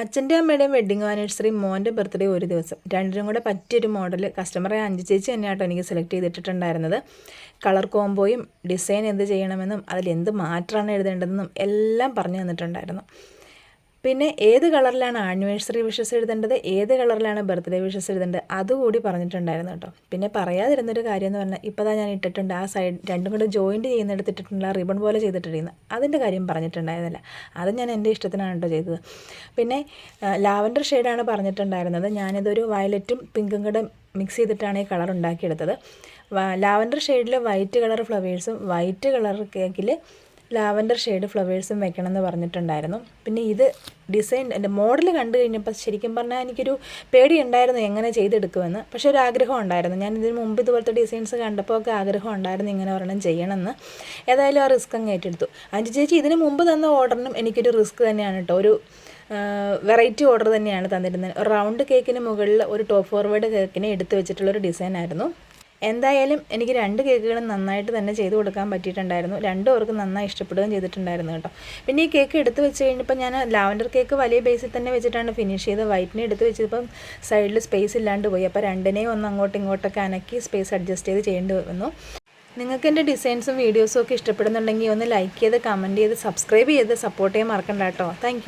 അച്ഛന്റെ അമ്മയുടെയും wedding anniversary മോന്റെ ബർത്ത്ഡേ ഒരു ദിവസം. രണ്ടിനും കൂടെ പറ്റിയൊരു മോഡൽ കസ്റ്റമറെ അഞ്ച് ചേച്ചി തന്നെയാട്ടോ എനിക്ക് സെലക്ട് ചെയ്തിട്ടുണ്ടായിരുന്നത് കളർ കോംബോയും ഡിസൈൻ എന്ത് ചെയ്യണമെന്നും അതിൽ എന്ത് മാറ്റമാണ് എഴുതേണ്ടതെന്നും എല്ലാം പറഞ്ഞു തന്നിട്ടുണ്ടായിരുന്നു. പിന്നെ ഏത് കളറിലാണ് ആനിവേഴ്സറി വിഷസ് എഴുതേണ്ടത്? ഏത് കളറിലാണ് ബർത്ത്ഡേ വിഷസ് എഴുതേണ്ടത്? അതുകൂടി പറഞ്ഞിട്ടുണ്ടായിരുന്നു കേട്ടോ. പിന്നെ പറയാതിരുന്നൊരു കാര്യം എന്ന് പറഞ്ഞാൽ ഇപ്പോൾ ഞാൻ ഇട്ടിട്ടുണ്ട്. ആ സൈഡ് രണ്ടും കൂടെ ജോയിന്റ് ചെയ്യുന്നിടത്ത് ഇട്ടിട്ടുള്ള റിബൺ പോലെ ചെയ്തിട്ടിരിക്കുന്നത് അതിന്റെ കാര്യം പറഞ്ഞിട്ടുണ്ടായിരുന്നില്ല. അത് ഞാൻ എന്റെ ഇഷ്ടത്തിനാണ് കേട്ടോ ചെയ്തത്. പിന്നെ ലാവൻഡർ ഷെയ്ഡാണ് പറഞ്ഞിട്ടുണ്ടായിരുന്നത്. ഞാനിതൊരു വയലറ്റും പിങ്കും കൂടെ മിക്സ് ചെയ്തിട്ടാണ് ഈ കളർ ഉണ്ടാക്കിയെടുത്തത്. ലാവൻഡർ ഷെയ്ഡിൽ വൈറ്റ് കളർ ഫ്ലവേഴ്സും വൈറ്റ് കളർ കേക്കിൽ ലാവൻഡർ ഷെയ്ഡ് ഫ്ലവേഴ്സും വെക്കണം എന്ന് പറഞ്ഞിട്ടുണ്ടായിരുന്നു. പിന്നെ ഇത് ഡിസൈൻ എന്റെ മോഡൽ കണ്ടു കഴിഞ്ഞപ്പോൾ ശരിക്കും പറഞ്ഞാൽ എനിക്കൊരു പേടി ഉണ്ടായിരുന്നു എങ്ങനെ ചെയ്തെടുക്കുമെന്ന്. പക്ഷേ ഒരു ആഗ്രഹം ഉണ്ടായിരുന്നു. ഞാൻ ഇതിന് മുമ്പ് ഇതുപോലത്തെ ഡിസൈൻസ് കണ്ടപ്പോൾ ഒക്കെ ആഗ്രഹം ഉണ്ടായിരുന്നു ഇങ്ങനെ ഒരെണ്ണം ചെയ്യണമെന്ന്. ഏതായാലും ആ റിസ്ക് അങ്ങ് ഏറ്റെടുത്തു. അഞ്ചു ചേച്ചി ഇതിന് മുമ്പ് തന്ന ഓർഡറിനും എനിക്കൊരു റിസ്ക് തന്നെയാണ് കേട്ടോ ഒരു വെറൈറ്റി ഓർഡർ തന്നെയാണ് തന്നിരുന്നത്. റൗണ്ട് കേക്കിന് മുകളിൽ ഒരു ടോപ്പ് ഫോർവേഡ് കേക്കിനെ എടുത്തു വെച്ചിട്ടുള്ളൊരു ഡിസൈൻ ആയിരുന്നു എന്തായാലും എനിക്ക് രണ്ട് കേക്കുകളും നന്നായിട്ട് തന്നെ ചെയ്ത് കൊടുക്കാൻ പറ്റിയിട്ടുണ്ടായിരുന്നു. രണ്ടും അവർക്ക് നന്നായി ഇഷ്ടപ്പെടുകയും ചെയ്തിട്ടുണ്ടായിരുന്നു കേട്ടോ. പിന്നെ ഈ കേക്ക് എടുത്ത് വെച്ച് കഴിഞ്ഞപ്പോൾ ഞാൻ ലാവൻഡർ കേക്ക് വലിയ ബേസിൽ തന്നെ വെച്ചിട്ടാണ് ഫിനിഷ് ചെയ്ത് വൈറ്റിനെ എടുത്ത് വെച്ചപ്പം സൈഡിൽ സ്പേസ് ഇല്ലാണ്ട് പോയി. അപ്പോൾ രണ്ടിനെയും ഒന്ന് അങ്ങോട്ടും ഇങ്ങോട്ടൊക്കെ അനക്കി സ്പേസ് അഡ്ജസ്റ്റ് ചെയ്ത് ചെയ്യേണ്ടി വന്നു. നിങ്ങൾക്ക് എന്റെ ഡിസൈൻസും വീഡിയോസും ഒക്കെ ഇഷ്ടപ്പെടുന്നുണ്ടെങ്കിൽ ഒന്ന് ലൈക്ക് ചെയ്ത് കമന്റ് ചെയ്ത് സബ്സ്ക്രൈബ് ചെയ്ത് സപ്പോർട്ട് ചെയ്യാൻ മറക്കണ്ട കേട്ടോ. താങ്ക്